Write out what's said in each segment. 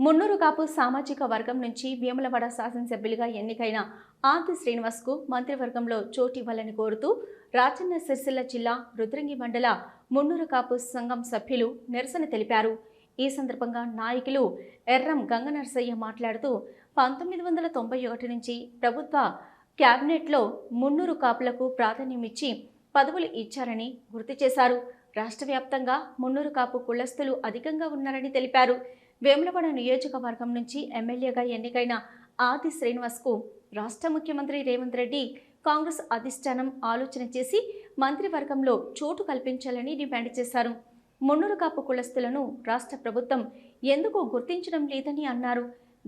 మున్నూరు కాపు సామాజిక వర్గం నుంచి వేములవాడ శాసనసభ్యులుగా ఎన్నికైన ఆది శ్రీనివాస్కు మంత్రివర్గంలో చోటు ఇవ్వాలని కోరుతూ రాజన్న సిరిసిల్ల జిల్లా రుద్రంగి మండల మున్నూరు కాపు సంఘం సభ్యులు నిరసన తెలిపారు. ఈ సందర్భంగా నాయకులు ఎర్రం గంగనరసయ్య మాట్లాడుతూ పంతొమ్మిది వందల తొంభై ఒకటి నుంచి ప్రభుత్వ క్యాబినెట్లో మున్నూరు కాపులకు ప్రాధాన్యమిచ్చి పదవులు ఇచ్చారని గుర్తు చేశారు. రాష్ట్ర వ్యాప్తంగా మున్నూరు కాపు కులస్తులు అధికంగా ఉన్నారని తెలిపారు. వేములవాడ నియోజకవర్గం నుంచి ఎమ్మెల్యేగా ఎన్నికైన ఆది శ్రీనివాస్కు రాష్ట్ర ముఖ్యమంత్రి రేవంత్ రెడ్డి కాంగ్రెస్ అధిష్టానం ఆలోచన చేసి మంత్రివర్గంలో చోటు కల్పించాలని డిమాండ్ చేశారు. మున్నూరు కాపు కులస్తులను రాష్ట్ర ప్రభుత్వం ఎందుకు గుర్తించడం లేదని అన్నారు.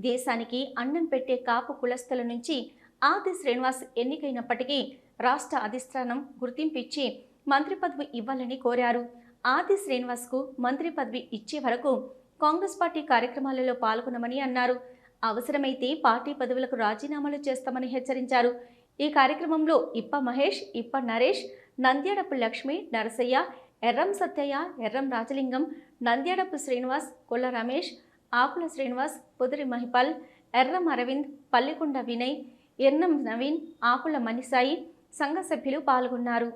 దేశానికి అన్నం పెట్టే కాపు కులస్తుల నుంచి ఆది శ్రీనివాస్ ఎన్నికైనప్పటికీ రాష్ట్ర అధిష్టానం గుర్తింపు ఇచ్చి మంత్రి పదవి ఇవ్వాలని కోరారు. ఆది శ్రీనివాస్కు మంత్రి పదవి ఇచ్చే వరకు కాంగ్రెస్ పార్టీ కార్యక్రమాలలో పాల్గొనమని అన్నారు అవసరమైతే పార్టీ పదవులకు రాజీనామాలు చేస్తామని హెచ్చరించారు ఈ కార్యక్రమంలో ఇప్ప మహేష్ ఇప్ప నరేష్ నంద్యాడపు లక్ష్మి నరసయ్య ఎర్రం సత్యయ్య ఎర్రం రాజలింగం నంద్యాడపు శ్రీనివాస్ కొల్ల రమేష్ ఆకుల శ్రీనివాస్ పొదిరి మహిపాల్ ఎర్రం అరవింద్ పల్లికొండ వినయ్ ఎర్నం నవీన్ ఆకుల మణిసాయి సంఘ సభ్యులు పాల్గొన్నారు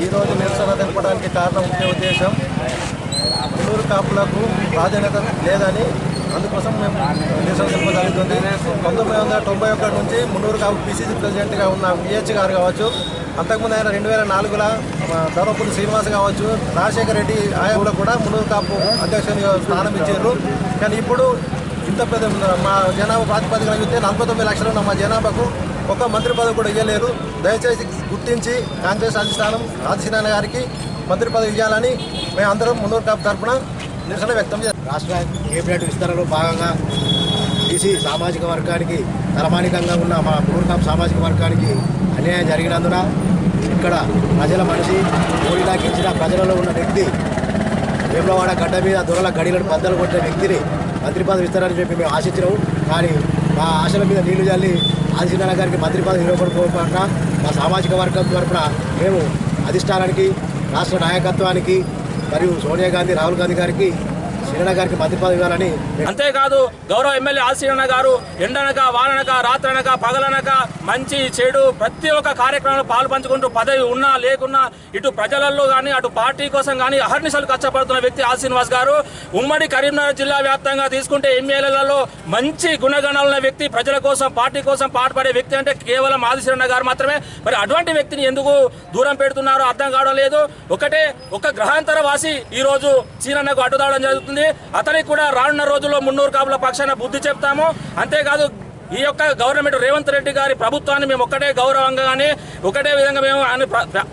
ఈరోజు చెప్పడానికి కారణం ముఖ్య ఉద్దేశం. మున్నూరు కాపులకు ప్రాధాన్యత లేదని అందుకోసం మేము నిరసన తెలప జరుగుతుంది. పంతొమ్మిది వందల తొంభై ఒకటి నుంచి మున్నూరు కాపు పిసిసి ప్రెసిడెంట్గా ఉన్న విహెచ్ గారు కావచ్చు అంతకుముందు ఆయన రెండు వేల నాలుగులో ధర్మపురి శ్రీనివాస్ కావచ్చు రాజశేఖర రెడ్డి ఆయన కూడా మున్నూరు కాపు అధ్యక్షునిగా స్థానం ఇచ్చారు. కానీ ఇప్పుడు ఇంత పెద్ద మా జనాభా ప్రాతిపదికన చూస్తే నలభై తొమ్మిది లక్షలు ఉన్న మా జనాభాకు ఒక మంత్రి పదవి కూడా ఇవ్వలేరు దయచేసి గుర్తించి కాంగ్రెస్ అధిష్టానం ఆదిశీనారాయణ గారికి మంత్రి పదవి ఇవ్వాలని మేము అందరం మున్నూరు కాపు తరఫున నిరసన వ్యక్తం చేస్తాం. రాష్ట్ర కేబినెట్ విస్తరణలో భాగంగా బీసీ సామాజిక వర్గానికి తలమానికంగా ఉన్న మా పూర్వకాం సామాజిక వర్గానికి అన్యాయం జరిగినందున ఇక్కడ ప్రజల మనిషి ఓడిలాకించిన ప్రజలలో ఉన్న వ్యక్తి వేములవాడ గడ్డ మీద దొరల గడిలను పద్దలు కొట్టిన వ్యక్తిని మంత్రి పదవి ఇస్తారని చెప్పి మేము ఆశించినాము కానీ మా ఆశల మీద నీళ్ళు చల్లి ఆదిశీనారాయణ గారికి మంత్రి పదవి ఇవ్వకపోకుండా మా సామాజిక వర్గం తరఫున మేము అధిష్టానానికి రాష్ట్ర నాయకత్వానికి మరియు సోనియా గాంధీ రాహుల్ గాంధీ గారికి ఎండన గారికి మంత్రి పదవి ఇవ్వాలని అంతేకాదు గౌరవ ఎమ్మెల్యే ఆశీరణ గారు ఎండనక వాననక రాత్రనక పగలనక మంచి చెడు ప్రతి ఒక్క కార్యక్రమంలో పాల్పంచుకుంటూ పదవి ఉన్నా లేకున్నా ఇటు ప్రజలలో కానీ అటు పార్టీ కోసం కానీ అహర్నిశలు కష్టపడుతున్న వ్యక్తి ఆ శ్రీనివాస్ గారు ఉమ్మడి కరీంనగర్ జిల్లా వ్యాప్తంగా తీసుకుంటే ఎమ్మెల్యేలలో మంచి గుణగణాలున్న వ్యక్తి ప్రజల కోసం పార్టీ కోసం పాటుపడే వ్యక్తి అంటే కేవలం ఆదిశరణ గారు మాత్రమే. మరి అటువంటి వ్యక్తిని ఎందుకు దూరం పెడుతున్నారో అర్థం కావడం లేదు. ఒకటే ఒక గ్రహాంతర వాసి ఈ రోజు అడ్డుదావడం జరుగుతుంది. అతనికి కూడా రానున్న రోజుల్లో మున్నూరు కాపుల పక్షాన బుద్ధి చెప్తాము. అంతేకాదు ఈ యొక్క గవర్నమెంట్ రేవంత్ రెడ్డి గారి ప్రభుత్వాన్ని మేము ఒకటే గౌరవంగా కానీ ఒకటే విధంగా మేము ఆయన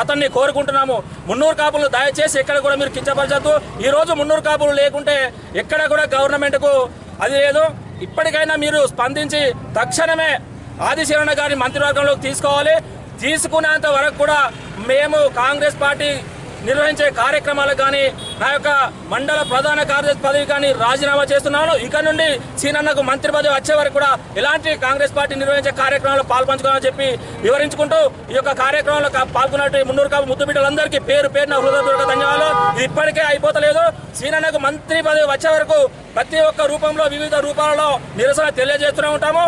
అతన్ని కోరుకుంటున్నాము. మున్నూరు కాపులు దయచేసి ఎక్కడ కూడా మీరు కించపరచద్దు. ఈ రోజు మున్నూరు కాపులు లేకుంటే ఎక్కడ కూడా గవర్నమెంట్కు అది లేదు. ఇప్పటికైనా మీరు స్పందించి తక్షణమే ఆదిశీలన గారి మంత్రివర్గంలోకి తీసుకోవాలి. తీసుకునేంత వరకు కూడా మేము కాంగ్రెస్ పార్టీ నిర్వహించే కార్యక్రమాలకు కానీ నా యొక్క మండల ప్రధాన కార్యదర్శి పదవి కానీ రాజీనామా చేస్తున్నాను. ఇక నుండి సీనన్నకు మంత్రి పదవి వచ్చే వరకు కూడా ఎలాంటి కాంగ్రెస్ పార్టీ నిర్వహించే కార్యక్రమాల్లో పాల్పంచుకోవాలని చెప్పి వివరించుకుంటూ ఈ యొక్క కార్యక్రమంలో కా- పాల్గొన్నట్టు మున్నూరు కాపు ముద్దు బిడ్డలందరికీ పేరు పేరున హృదయపూర్వక ధన్యవాదాలు. ఇది ఇప్పటికే అయిపోతలేదు. సీనన్నకు మంత్రి పదవి వచ్చే వరకు ప్రతి ఒక్క రూపంలో వివిధ రూపాలలో నిరసన తెలియజేస్తూనే ఉంటాము.